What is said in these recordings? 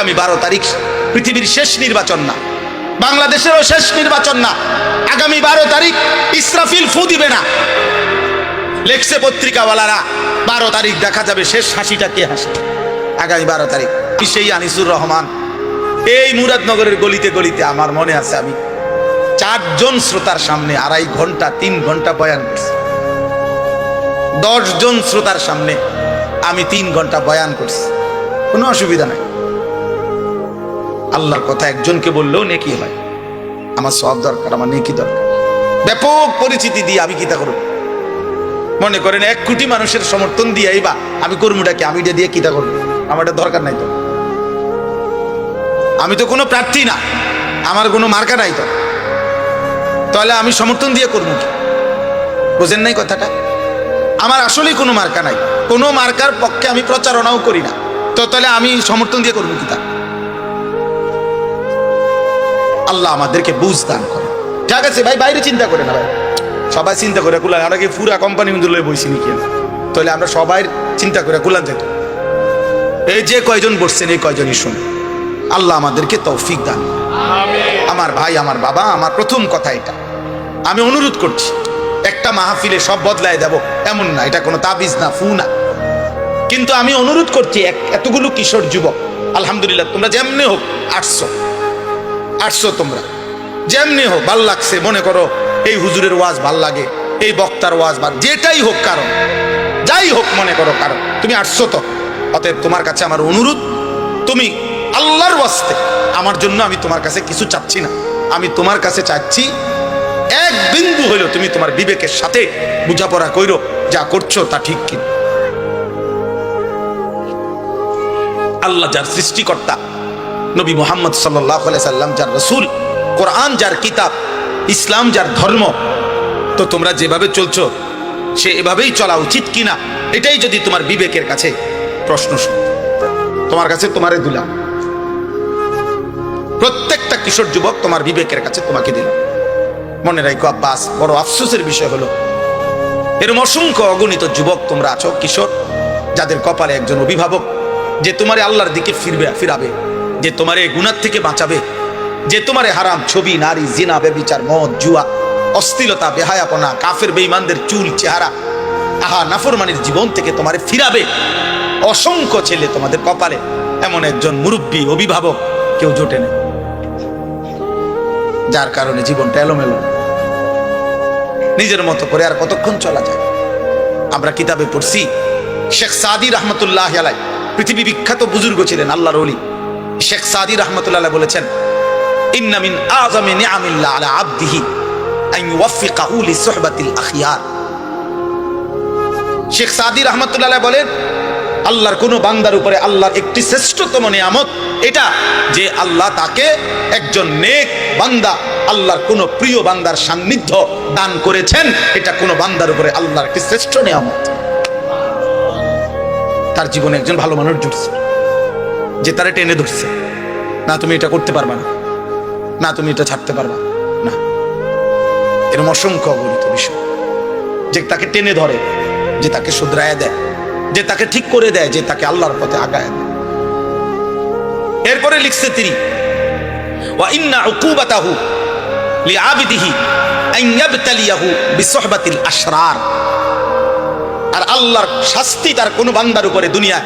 আগামী বারো তারিখ পৃথিবীর শেষ নির্বাচন না, বাংলাদেশেরও শেষ নির্বাচন না, আগামী বারো তারিখ ইসরাফিল ফু দিবে না। লেখছে পত্রিকাওয়ালারা, বারো তারিখ দেখা যাবে শেষ হাসিটা কে হাসে? আগামী বারো তারিখ, সেই আনিসুর রহমান। এই মুরাদনগরের গলিতে গলিতে আমার মনে আছে আমি, চারজন শ্রোতার সামনে আড়াই ঘণ্টা, তিন ঘণ্টা বয়ান করছি। দশ জন শ্রোতার সামনে আমি তিন ঘণ্টা বয়ান করছি। কোনো অসুবিধা নাই। আল্লাহর কথা একজনকে বললেও নেকি হয়। আমার সব দরকার, আমার নেকি দরকার। ব্যাপক পরিচিতি দিয়ে আমি কিতা করব? মনে করেন এক কোটি মানুষের সমর্থন দিয়ে বা আমি কর্মটাকে, আমি এটা দিয়ে কিতা করব? আমার এটা দরকার নাই তো। আমি তো কোনো প্রার্থী না, আমার কোনো মার্কা নাই তো। তাহলে আমি সমর্থন দিয়ে করব কি? বোঝেন নাই কথাটা? আমার আসলেই কোনো মার্কা নাই। কোনো মার্কার পক্ষে আমি প্রচারণাও করি না। তো তাহলে আমি সমর্থন দিয়ে করব কি তা? আল্লাহ আমাদেরকে বুঝ দান করে। ঠিক আছে ভাই বাইরে চিন্তা করে না ভাই। সবাই চিন্তা করে কুলান আমরা কি পুরা কোম্পানি কিন্তু লয়ে বইছি নাকি? তাহলে আমরা সবাই চিন্তা করে কুলান যেত এই যে কয়জন বসছেন এই কয়জনই শুনে আল্লাহ আমাদেরকে তৌফিক দান। আমার ভাই আমার বাবা আমার প্রথম কথা এটা। আমি অনুরোধ করছি একটা মাহফিলে সব বদলায় দেব এমন না এটা কোনো তাবিজ না ফু না। কিন্তু আমি অনুরোধ করছি এতগুলো কিশোর যুবক আলহামদুলিল্লাহ তোমরা যেমনি হোক আটশো আটশো তোমরা। যেমনি হোক, ভালো লাগছে, মনে করো, এই হুজুরের ওয়াজ ভালো লাগে, এই বক্তার ওয়াজ ভালো, যেটাই হোক কারণ, যাই হোক মনে করো কারণ, তুমি আটশো তো। অতএব তোমার কাছে আমার অনুরোধ, তুমি আল্লাহর ওয়াস্তে, আমার জন্য আমি তোমার কাছে কিছু চাচ্ছি না। আমি তোমার কাছে চাচ্ছি, এক বিন্দু হইল তুমি তোমার বিবেকের সাথে বোঝাপড়া কইরো, যা করছ তা ঠিক কিনা। আল্লাহ যার সৃষ্টিকর্তা নবী মোহাম্মদ সাল্লাহ সাল্লাম যার রসুল, কোরআন যার কিতাব, ইসলাম যার ধর্ম, তো তোমরা যেভাবে চলছো, সে এভাবেই চলা উচিত কিনা, এটাই যদি তোমার বিবেকের কাছে প্রশ্ন শুন তোমার কাছে তোমারে দিলাম। প্রত্যেকটা কিশোর যুবক তোমার বিবেকের কাছে তোমাকে দিলাম মনে রাখো আব্বাস, বড় আফসোসের বিষয় হলো, এরম অসংখ্য অগণিত যুবক তোমরা আছো, কিশোর, যাদের কপালে একজন অভিভাবক, যে তোমার আল্লাহর দিকে ফিরবে, ফিরাবে। যে তোমারে গুণার থেকে বাঁচাবে, যে তোমারে হারাম ছবি, নারী, জিনা বেবিচার মদ, জুয়া অস্থিলতা বেহায়াপনা, কাফের, বেঈমানদের চুল, চেহারা, আহা, নাফরমানির জীবন থেকে তোমারে ফিরাবে। অসংখ্য ছেলে তোমাদের কপালে, এমন একজন মুরব্বী, অভিভাবক, কেউ জোটে নেই। যার কারণে জীবনটা এলোমেলো। নিজের মতো করে আর কতক্ষণ চলা যায়? আমরা কিতাবে পড়ছি, শেখ সাদি রহমতুল্লাহ আলাই পৃথিবী বিখ্যাত বুজুর্গ ছিলেন, আল্লাহর অলি শেখ সাদি রহমতুল্লাহ বলেছেন আলা আবদিহি বলেন, আল্লাহর কোন বান্দার উপরে একটি শ্রেষ্ঠতম নিয়ামত এটা যে আল্লাহ তাকে একজন নেক বান্দা, আল্লাহর কোন প্রিয় বান্দার সান্নিধ্য দান করেছেন, এটা কোন বান্দার উপরে আল্লাহর একটি শ্রেষ্ঠ নিয়ামত। তার জীবনে একজন ভালো মানুষ জুটছে। যে তারা টেনে ধরছে। না, তুমি এটা করতে পারবা না। না, তুমি এটা ছাড়তে পারবা না। এরকম অসংখ্য অগণিত বিষয়। যে তাকে টেনে ধরে, যে তাকে শুধরায় দেয়, যে তাকে ঠিক করে দেয়, যে তাকে আল্লাহর পথে আগায় দেয়। এরপরে লিখছে তিনি আর আল্লাহর শাস্তি তার কোনো বান্দার উপরে দুনিয়া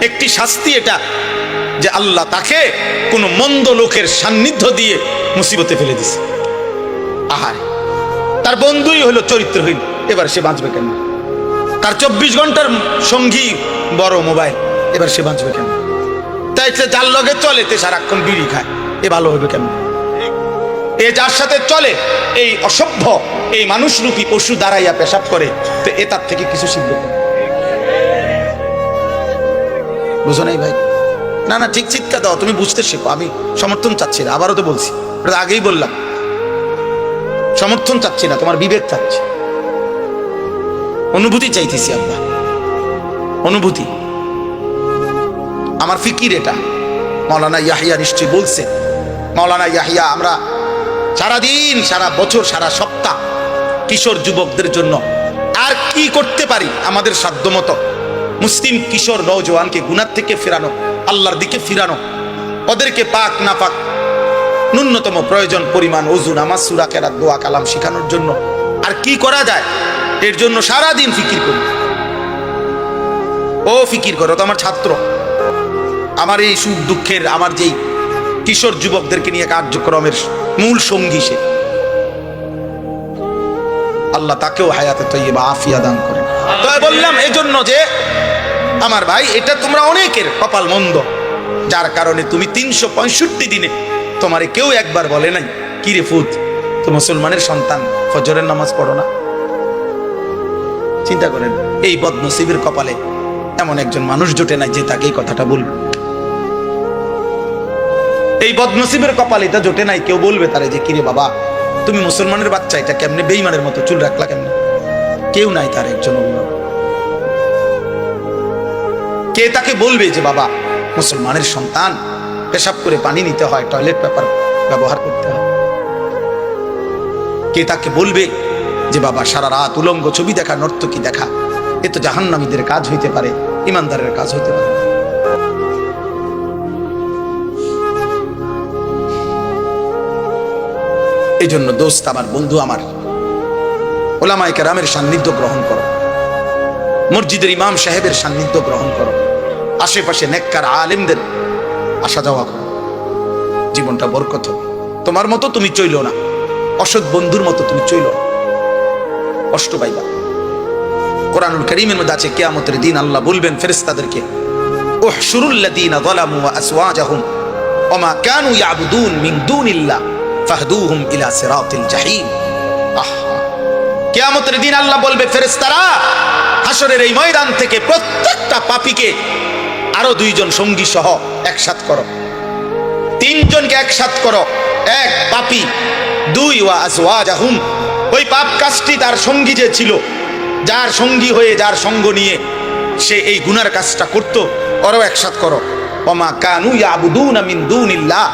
একটি শাস্তি এটা যে আল্লাহ তাকে কোনো মন্দ লোকের সান্নিধ্য দিয়ে মুসিবতে ফেলে দিছে। আহারে, তার বন্ধুই হলো চরিত্রহীন, এবার সে বাঁচবে কেন? তার চব্বিশ ঘণ্টার সঙ্গী বড় মোবাইল, এবার সে বাঁচবে কেন? তাই সে যার লগে চলে তে সারাক্ষণ বিড়ি খায়, এ ভালো হবে কেন? এ যার সাথে চলে, এই অসভ্য, এই মানুষরূপী পশু দাঁড়াইয়া পেশাব করে, তো এ তার থেকে কিছু শিখবে বুঝো নাই ভাই? না না, ঠিক চিৎকার দাও, তুমি বুঝতে শেখো, আমি সমর্থন চাচ্ছি না, আবারও তো বলছি আগেই বললাম। সমর্থন চাচ্ছি না, তোমার বিবেক চাচ্ছি। অনুভূতি চাইতেছি আব্বা অনুভূতি। আমার ফিকির এটা। মাওলানা ইয়াহিয়া নিশ্চয়ই বলছে। মাওলানা ইয়াহিয়া, আমরা সারাদিন, সারা বছর, সারা সপ্তাহ কিশোর যুবকদের জন্য আর কি করতে পারি আমাদের সাধ্যমতো? মুসলিম কিশোর নৌজওয়ানকে গুনার থেকে ফেরানো আল্লাহর দিকে ফিরানো। ওদেরকে পাক না পাক ন্যূনতম প্রয়োজন, পরিমাণ অজু নামাজ, সুরা, কেরাত, দোয়া, কালাম শেখানোর জন্য। আর কি করা যায়? এর জন্য সারা দিন ফিকির করি। ও ফিকির করো, তো আমার ছাত্র। আমার এই সুখ দুঃখের, আমার যেই কিশোর যুবকদেরকে নিয়ে কার্যক্রমের মূল সঙ্গী সে। আল্লাহ তাকেও হায়াতে তৈবা আফিয়া দান করেন। তো বললাম এই জন্য যে আমার ভাই, এটা তোমরা অনেকের কপাল মন্দ। যার কারণে তুমি তিনশো পঁয়ষট্টি দিনে তোমারে কেউ একবার বলে নাই, কি রে ফুত, তো মুসলমানের সন্তান, ফজরের নামাজ পড়ো না? চিন্তা করেন, এই বদনসিবের কপালে এমন একজন মানুষ জোটে নাই যে তাকে এই কথাটা বলবে। এই বদনসিবের কপালে এটা জোটে নাই, কেউ বলবে তারে যে কিরে বাবা, তুমি মুসলমানের বাচ্চা, এটা কেমনে বেইমানের মতো চুল রাখলা কেমনে? কেউ নাই তার একজন অভিভাবক। কে তাকে বলবে যে, বাবা, মুসলমানের সন্তান পেশাব করে পানি নিতে হয়, টয়লেট পেপার ব্যবহার করতে হয় কে তাকে বলবে যে, বাবা, সারা রাত উলঙ্গ ছবি দেখা, নর্তকী দেখা, এ তো জাহান্নামীদের কাজ হইতে পারে, ইমানদারের কাজ হইতে পারে এই জন্য দোস্ত, আমার বন্ধু, আমার ওলামায় কেরামের সান্নিধ্য গ্রহণ করো। মসজিদের ইমাম সাহেবের সান্নিধ্য গ্রহণ করো। আশেপাশে নেককার আলেমদের আসা যাওয়া করো। জীবনটা বরকত হবে। তোমার মতো তুমি চইল না। অসৎ বন্ধুর মতো তুমি চইল না। কষ্ট পাইবা। কোরআনুল করিমের মধ্যে আছে, কেয়ামতের দিন আল্লাহ বলবেন ফেরেস্তাদেরকে উহশুরুল্লাযীনা যালামু ওয়া আসওয়াজাহুম ওমা কানু ইয়াবুদুন মিন দুনিল্লাহ ফাহদুহুম ইলা সিরাতিল জাহিম। আহা। কেয়ামতের দিন আল্লাহ বলবে ফেরেস্তারা হাসরের এই ময়দান থেকে প্রত্যেকটা পাপীকে আরও দুইজন সঙ্গী সহ একসাথ করো। তিনজনকে একসাথ করো। এক পাপী, দুই ওয়া আজওয়াজাহুম। ওই পাপ কাজটি তার সঙ্গী যে ছিল, যার সঙ্গী হয়ে যার সঙ্গ নিয়ে সে এই গুনার কাজটা করত, ওরাও একসাথ করো। ওমা কানু ইয়াবুদুনা মিন দুনিল্লাহ।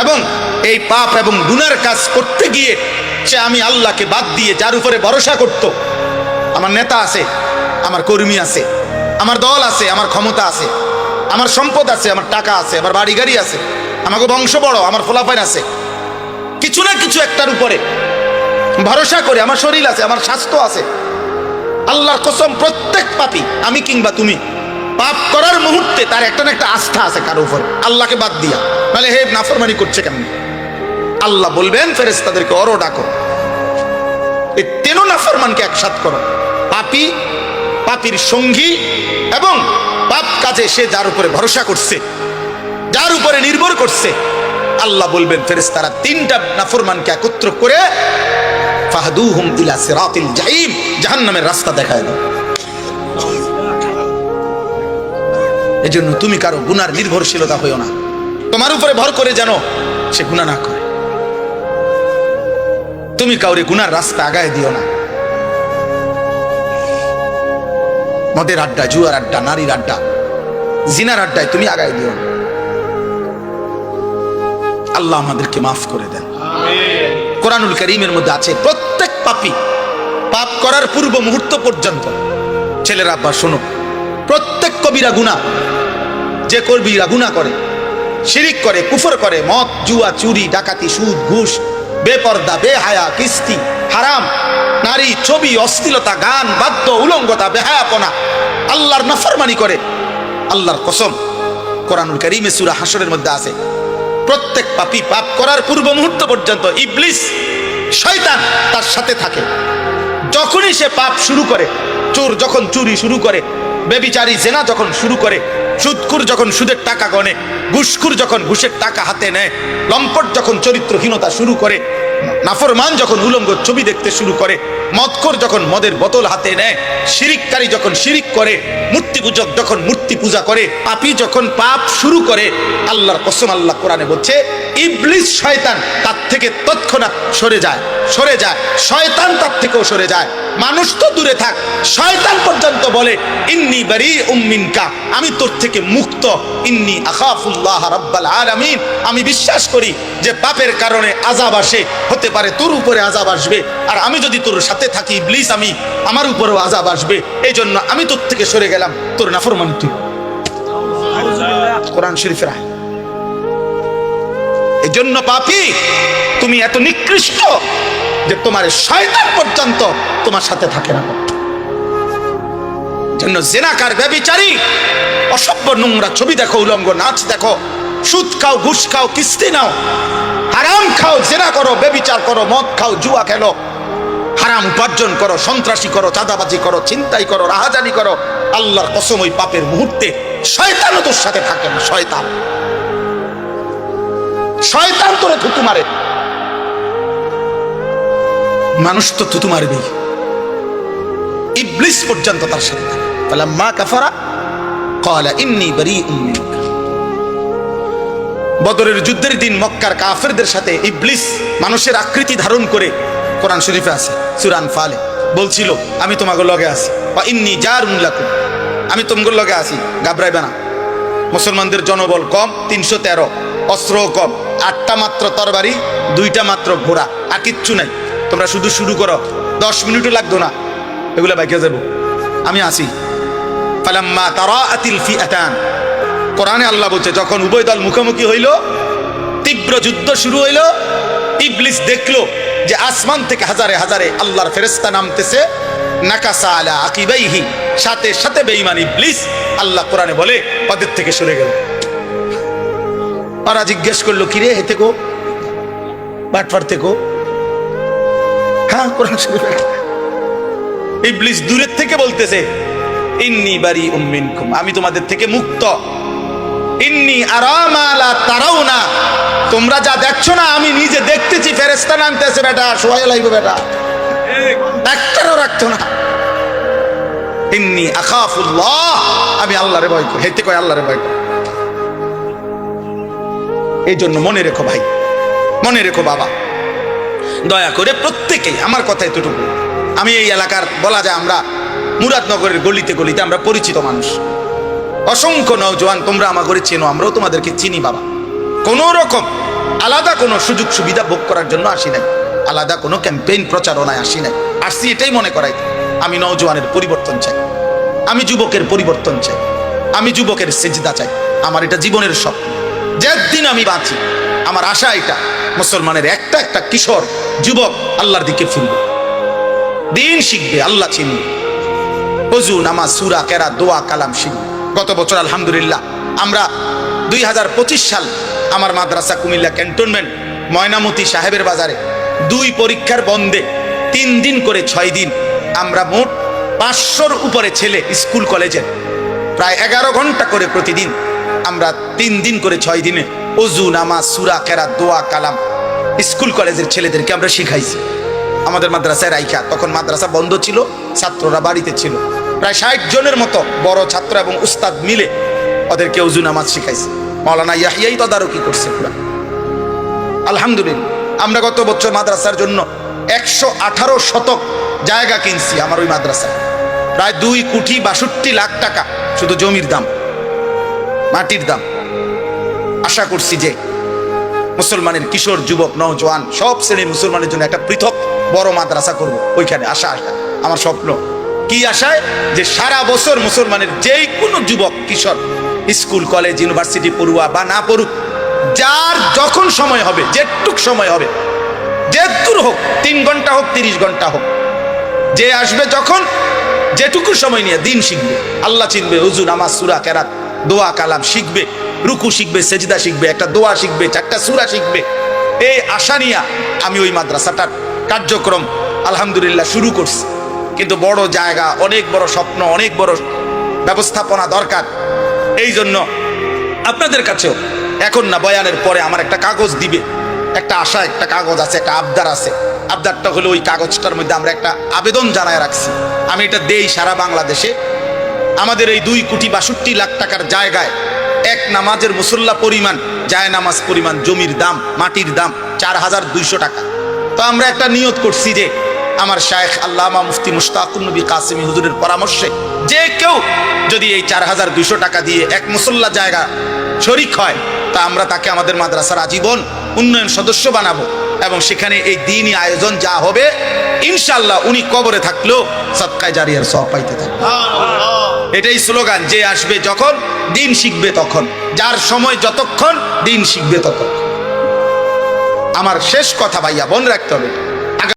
এবং এই পাপ এবং গুনার কাজ করতে গিয়ে সে আমি আল্লাহকে বাদ দিয়ে যার উপরে ভরসা করত। আমার নেতা আছে, আমার কর্মী আছে, আমার দল আছে, আমার ক্ষমতা আছে। আমার সম্পদ আছে, আমার টাকা আছে, আমার বাড়ি গাড়ি আছে, আমাকে বংশ বড়, আমার ফলাফাইন আছে। কিছু না কিছু একটার উপরে ভরসা করে আমার শরীর আছে, আমার স্বাস্থ্য আছে। আল্লাহর কসম, প্রত্যেক পাপি, আমি কিংবা তুমি, পাপ করার মুহূর্তে তার একটা না একটা আস্থা আছে কারও উপর। আল্লাহকে বাদ দিয়া। নাহলে হে নাফরমানি করছে কেমন? আল্লাহ বলবেন ফেরেস তাদেরকে অরো ডাকো। এই তেনো নাফরমানকে একসাথ করো। পাপি, পাপির সঙ্গী এবং পাপ কাজে, সে যার উপরে ভরসা করছে, যার উপরে নির্ভর করছে, আল্লাহ বলবেন ফেরেস্তারা তিনটা নাফরমানকে একত্র করে, ফাহাদুহুম ইলা জাহিম রাস্তা দেখায় দাও। এজন্য তুমি কারও গুনার নির্ভরশীলতা হইও না। তোমার উপরে ভর করে যেন সে গুনাহ না করে। তুমি কাউরে গুনার রাস্তা আগায় দিও না। মদের আড্ডা জুয়ার আড্ডা নারীর আড্ডা জিনার আড্ডায় তুমি আগায় দিও। আল্লাহ আমাদেরকে মাফ করে দেন। কোরআনুল করিমের মধ্যে আছে প্রত্যেক পাপী পাপ করার পূর্ব মুহূর্ত পর্যন্ত। ছেলেরা আব্বা শোনো প্রত্যেক কবিরা গুণা যে কবিরা গুণা করে শিরিক করে কুফর করে মদ জুয়া চুরি ডাকাতি সুদ ঘুষ বেপর্দা বেহায়া কিস্তি হারাম নারী, ছবি, অশ্লীলতা, গান, বাদ্য, উলঙ্গতা, বেহায়াপনা, আল্লাহর নাফরমানি করে। আল্লাহর কসম, কোরআনুল করিমে সুরা হাসরের মধ্যে আছে, প্রত্যেক পাপী পাপ করার পূর্ব মুহূর্ত পর্যন্ত ইবলিস, শয়তান তার সাথে থাকে। যখনই সে পাপ শুরু করে, চোর যখন চুরি শুরু করে, বেবিচারি, জেনা যখন শুরু করে সুদকুর যখন সুদের টাকা গনে ঘুষখুর যখন ঘুষের টাকা হাতে নেয়, লম্পট যখন চরিত্রহীনতা শুরু করে নাফরমান যখন উলঙ্গ ছবি দেখতে শুরু করে, মদখোর যখন মদের বোতল হাতে নেয়, শিরিককারী যখন শিরিক করে মূর্তি পূজক যখন মূর্তি পূজা করে, পাপী যখন পাপ শুরু করে, আল্লাহর কসম আল্লাহ কোরআনে বলছে, ইবলিস শয়তান তার থেকে তৎক্ষণাৎ সরে যায় সরে যায়, শয়তান তার থেকেও সরে যায়। মানুষ তো দূরে থাক, শয়তান পর্যন্ত বলে, ইন্নি বারি উম্মিনকা আমি তোর থেকে মুক্ত, ইন্নি আখাফুল্লাহ রাব্বাল আলামিন। আমি বিশ্বাস করি যে পাপের কারণে আজাব আসে, হতে পারে, তোর উপরে আজাব আসবে। আর আমি যদি তোর সাথে থাকি ইবলিস আমি আমার উপরেও আজাব আসবে। এই জন্য আমি তোর থেকে সরে গেলাম। তোর নাফরমানি তুই। কোরআন শরীফের আয় এজন্য পাপি, তুমি এত নিকৃষ্ট যে তোমার শয়তান পর্যন্ত তোমার সাথে থাকে না। জন্য জেনাকার, ব্যবিচারী, অসভ্য নোংরা ছবি দেখো, উলঙ্গ নাচ দেখো সুদ খাও, ঘুষ খাও, কিস্তি নাও। হারাম খাও, জেনা করো, বেবিচার করো, মদ খাও, জুয়া খেলো। হারাম উপার্জন করো, সন্ত্রাসী করো, চাঁদাবাজি করো চিন্তাই করো, রাহাজানি করো। আল্লাহর কসম ওই পাপের মুহূর্তে শয়তানও তোর সাথে থাকে না, শয়তান। শয়তান তোরে থুতু মারে। মানুষ তো থুতু মারবেই। ইবলিস পর্যন্ত তার সাথে থাকে। মা কাফারা কলা ইন্নি বারি বদরের যুদ্ধের দিন মক্কার কাফেরদের সাথে ইবলিস মানুষের আকৃতি ধারণ করে কোরআন শরীফে আছে সুরান ফালে বলছিল, আমি তোমাকে লগে আছি। বা ইন্নি যার উল্লাকুম আমি তোমাকে লগে আছি, ঘাবড়াইবে না। মুসলমানদের জনবল কম, তিনশো তেরো। অস্ত্র কম, আটটা মাত্র তরবারি, দুইটা মাত্র ঘোড়া, আর কিচ্ছু নাই। তোমরা শুধু শুরু করো, দশ মিনিটও লাগতো না। এগুলো বাইকে যাব। আমি আসি ফালাম্মা তারা আতিল ফি আতান কোরআনে আল্লাহ বলছে, যখন উভয় দল মুখোমুখি হইল, তীব্র যুদ্ধ শুরু হইল, ইবলিস দেখল যে আসমান থেকে হাজারে হাজারে আল্লাহর ফেরেস্তা নামতেছে, নাকাসা আলা আকিবাইহি, সাথে সাথে বেঈমান ইবলিস আল্লাহ কোরআনে বলে পদের থেকে সরে গেল। ওরা জিজ্ঞেস করল, কিরে হেতে কো বাটফার থেকে। হ্যাঁ কোরআন শরীফে ইবলিস দূরের থেকে বলতেছে, ইন্নি বারি উম্মিনকুম আমি তোমাদের থেকে মুক্ত। ইন্নি আরামালা তারাও না তোমরা যা দেখছ না, আমি নিজে দেখতেছি ফেরেস্তা নামতেছে, বেটা সোহাই লাগবে বেটা। একটারও রাখতো না। ইন্নি আখাফুল্লাহ। আমি আল্লাহরে ভয় করি। হেতে কয় আল্লাহরে ভয় করি। এই জন্য মনে রেখো ভাই, মনে রেখো বাবা। দয়া করে প্রত্যেকেই আমার কথা এতটুকু। আমি এই এলাকার, বলা যায় আমরা মুরাদনগরের গলিতে গলিতে আমরা পরিচিত মানুষ। অসংখ্য নৌজওয়ান তোমরা আমার করে চেনো, আমরাও তোমাদেরকে চিনি, বাবা। কোনো রকম আলাদা কোনো সুযোগ সুবিধা ভোগ করার জন্য আসি নাই। আলাদা কোনো ক্যাম্পেইন প্রচারণায় আসি নাই। আসছি এটাই মনে করাই। আমি নৌজওয়ানের পরিবর্তন চাই। আমি যুবকের পরিবর্তন চাই। আমি যুবকের সেজদা চাই। আমার এটা জীবনের স্বপ্ন। যেদিন আমি বাঁচি, আমার আশা এটা, মুসলমানের একটা একটা কিশোর, যুবক আল্লাহর দিকে ফিরবে। দিন শিখবে, আল্লাহ চিনবে। অজু নামাজ, সুরা কেরা দোয়া, কালাম শিখবে। গত বছর আলহামদুলিল্লাহ আমরা দুই হাজার পঁচিশ সাল আমার মাদ্রাসা কুমিল্লা ক্যান্টনমেন্ট ময়নামতি সাহেবের বাজারে দুই পরীক্ষার বন্ধে তিন দিন করে ছয় দিন আমরা মোট পাঁচশোর উপরে ছেলে স্কুল কলেজের প্রায় এগারো ঘণ্টা করে প্রতিদিন আমরা তিন দিন করে ছয় দিনে অজু, নামাজ, সুরা কেরা দোয়া, কালাম স্কুল কলেজের ছেলেদেরকে আমরা শিখাইছি। আমাদের মাদ্রাসায় রাইখা। তখন মাদ্রাসা বন্ধ ছিল, ছাত্ররা বাড়িতে ছিল। প্রায় ষাট জনের মতো বড় ছাত্র এবং উস্তাদ মিলে ওদেরকে অজু নামাজ শিখাইছে। মৌলানা ইয়াহিয়াই তদারকি করছে পুরা। আলহামদুলিল্লাহ, আমরা গত বছর মাদ্রাসার জন্য একশো আঠারো শতক জায়গা কিনছি আমার ওই মাদ্রাসায়। প্রায় দুই কোটি বাষট্টি লাখ টাকা শুধু জমির দাম, মাটির দাম। আশা করছি যে মুসলমানের কিশোর, যুবক, নওজোয়ান সব শ্রেণির মুসলমানের জন্য একটা পৃথক বড় মাদ্রাসা করব। ওইখানে আশা আশা আমার স্বপ্ন। কি আশায়? যে সারা বছর মুসলমানের যেই কোনো যুবক, কিশোর, স্কুল, কলেজ, ইউনিভার্সিটি পড়ুয়া বা না পড়ুক, যার যখন সময় হবে, যেটুক সময় হবে, যে দূর হোক, তিন ঘণ্টা হোক, তিরিশ ঘণ্টা হোক, যে আসবে যখন, যেটুকু সময় নিয়ে দিন শিখবে, আল্লাহ চিনবে, হুজুর আমার সুরা, কেরাত, দোয়া, কালাম শিখবে, রুকু শিখবে, সেজদা শিখবে, একটা দোয়া শিখবে, চারটা সুরা শিখবে, এই আশা নিয়া আমি ওই মাদ্রাসাটার কার্যক্রম আলহামদুলিল্লাহ শুরু করছি। কিন্তু বড় জায়গা, অনেক বড় স্বপ্ন, অনেক বড় ব্যবস্থাপনা দরকার। এই জন্য আপনাদের কাছেও এখন না বয়ানের পরে আমার একটা কাগজ দিবে। একটা আশা, একটা কাগজ আছে, একটা আবদার আছে। আবদারটা হলো ওই কাগজটার মধ্যে আমরা একটা আবেদন জানায় রাখছি। আমি এটা দেই সারা বাংলাদেশে। আমাদের এই দুই কোটি বাষট্টি লাখ টাকার জায়গায় এক নামাজের মুসল্লা পরিমাণ, জায় নামাজ পরিমাণ, জমির দাম, মাটির দাম চার হাজার দুইশো টাকা। তো আমরা একটা নিয়ত করছি যে আমার শায়েখ আল্লামা মুফতি মুশতাকুর নবী কাসিমি হুজুরের পরামর্শে যে কেউ যদি এই চার হাজার দুইশো টাকা দিয়ে এক মুসল্লা জায়গা শরিক হয় তা আমরা তাকে আমাদের মাদ্রাসার আজীবন উন্নয়ন সদস্য বানাবো এবং সেখানে এই দিনই আয়োজন যা হবে ইনশাল্লাহ উনি কবরে থাকলেও সৎকায় জারিয়ার সব পাইতে থাকবে। এটাই স্লোগান যে আসবে যখন দিন শিখবে তখন। যার সময় যতক্ষণ দিন শিখবে ততক্ষণ। আমার শেষ কথা ভাইয়া বোন রাখতে হবে।